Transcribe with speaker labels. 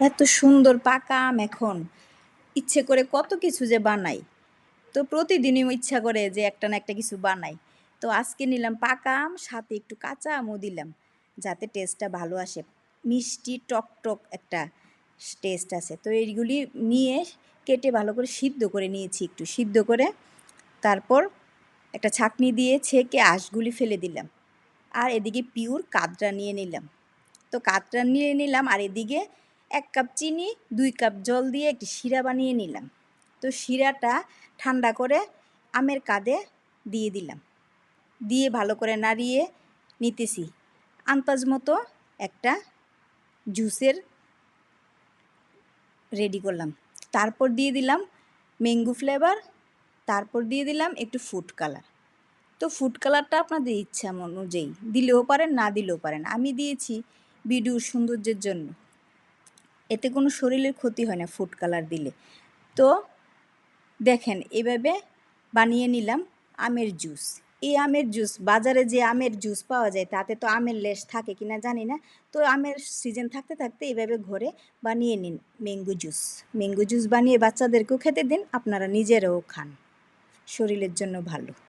Speaker 1: এত সুন্দর, পাকা আম এখন। ইচ্ছে করে কত কিছু যে বানাই। তো প্রতিদিনই ইচ্ছা করে যে একটা না একটা কিছু বানাই। তো আজকে নিলাম পাকা আম, সাথে একটু কাঁচা আমও দিলাম, যাতে টেস্টটা ভালো আসে। মিষ্টি টক টক একটা টেস্ট আছে। তো এইগুলি নিয়ে কেটে ভালো করে সিদ্ধ করে নিয়েছি একটু। সিদ্ধ করে তারপর একটা ছাকনি দিয়ে ছেঁকে আঁশগুলি ফেলে দিলাম। আর এদিকে পিওর কাদরা নিয়ে নিলাম। তো কাতরা নিয়ে নিলাম আর এদিকে এক কাপ চিনি, দুই কাপ জল দিয়ে একটি শিরা বানিয়ে নিলাম। তো শিরাটা ঠান্ডা করে আমের কাঁধে দিয়ে দিলাম। দিয়ে ভালো করে নাড়িয়ে নিতেছি। আন্তাজ মতো একটা জুসের রেডি করলাম। তারপর দিয়ে দিলাম ম্যাঙ্গো ফ্লেভার, তারপর দিয়ে দিলাম একটু ফুড কালার। তো ফুড কালারটা আপনাদের ইচ্ছা অনুযায়ী দিলেও পারেন, না দিলেও পারেন। আমি দিয়েছি ভিডিওর সৌন্দর্যের জন্য। এতে কোনো শরীরের ক্ষতি হয় না ফুড কালার দিলে। তো দেখেন, এভাবে বানিয়ে নিলাম আমের জুস এই আমের জুস বাজারে যে আমের জুস পাওয়া যায়, তাতে তো আমের লেস থাকে কিনা জানি না। তো আমের সিজন থাকতে থাকতে এভাবে ঘরে বানিয়ে নিন ম্যাঙ্গো জুস ম্যাঙ্গো জুস বানিয়ে বাচ্চাদেরকেও খেতে দিন, আপনারা নিজেরাও খান। শরীরের জন্য ভালো।